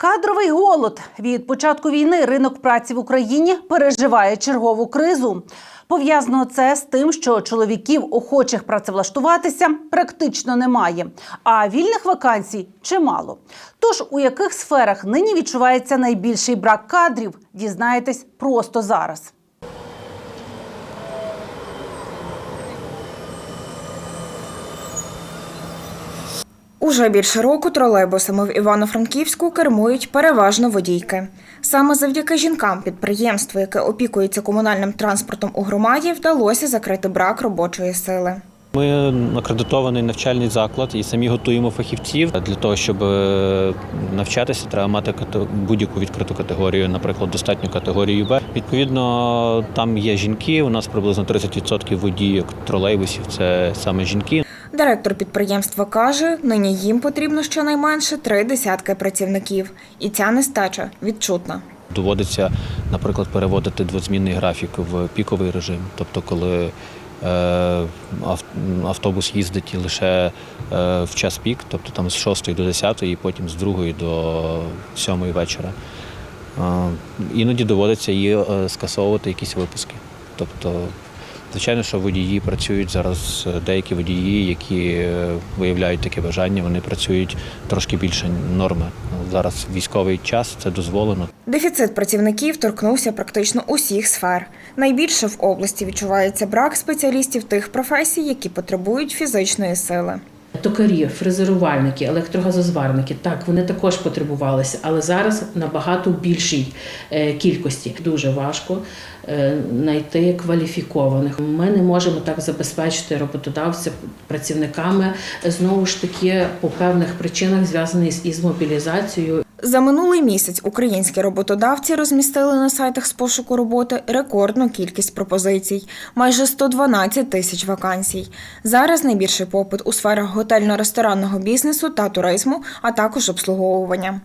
Кадровий голод від початку війни ринок праці в Україні переживає чергову кризу. Пов'язано це з тим, що чоловіків, охочих працевлаштуватися, практично немає, а вільних вакансій чимало. Тож у яких сферах нині відчувається найбільший брак кадрів, дізнаєтесь просто зараз. Уже більше року тролейбусами в Івано-Франківську кермують переважно водійки. Саме завдяки жінкам підприємство, яке опікується комунальним транспортом у громаді, вдалося закрити брак робочої сили. Ми акредитований навчальний заклад і самі готуємо фахівців. Для того, щоб е, навчатися, треба мати будь-яку відкриту категорію, наприклад, достатню категорію Б. Відповідно, там є жінки. У нас приблизно 30% водійок тролейбусів це саме жінки. Директор підприємства каже, нині їм потрібно щонайменше три десятки працівників, і ця нестача відчутна. Доводиться, наприклад, переводити двозмінний графік в піковий режим, тобто коли е, автобус їздить лише е, в час пік, тобто там з 6 до 10, і потім з 2 до 7 вечора. Е, Іноді доводиться е, скасовувати якісь випуски. Тобто, звичайно, що водії працюють зараз, е, деякі водії, які е, виявляють таке бажання, вони працюють трошки більше норми. Зараз військовий час це дозволено. Дефіцит працівників торкнувся практично усіх сфер. Найбільше в області відчувається брак спеціалістів тих професій, які потребують фізичної сили. Токарі, фрезерувальники, електрогазозварники, так вони також потребувалися, але зараз набагато більшій е, кількості. Дуже важко е, знайти кваліфікованих. Ми не можемо так забезпечити роботодавця працівниками знову ж таки по певних причинах зв'язаних із мобілізацією. За минулий місяць українські роботодавці розмістили на сайтах з пошуку роботи рекордну кількість пропозицій майже 112 тисяч вакансій. Зараз найбільший попит у сферах готельно-ресторанного бізнесу та туризму, а також обслуговування.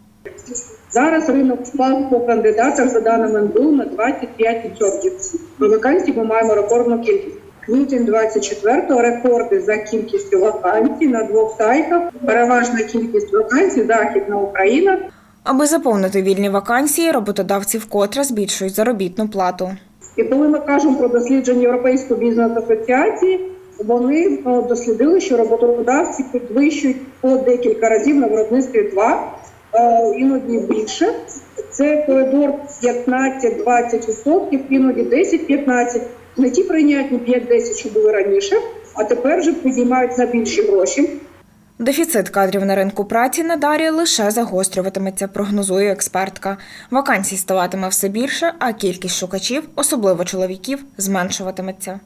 Зараз ринок впав по кандидатах за даними НБУ на 25%. По вакансій ми маємо рекордну кількість. Квітень 24-го рекорди за кількістю вакансій на двох сайтах. Переважна кількість вакансій Західна Україна. Аби заповнити вільні вакансії, роботодавці вкотре збільшують заробітну плату. І коли ми кажемо про дослідження Європейської бізнес-асоціації, вони е, дослідили, що роботодавці підвищують по декілька разів на виробництві два, е, іноді більше. Це коридор 15-20%, іноді 10-15%. Не ті прийнятні 5-10, що були раніше, а тепер вже підіймають на більші гроші. Дефіцит кадрів на ринку праці надалі лише загострюватиметься, прогнозує експертка. Вакансій ставатиме все більше, а кількість шукачів, особливо чоловіків, зменшуватиметься.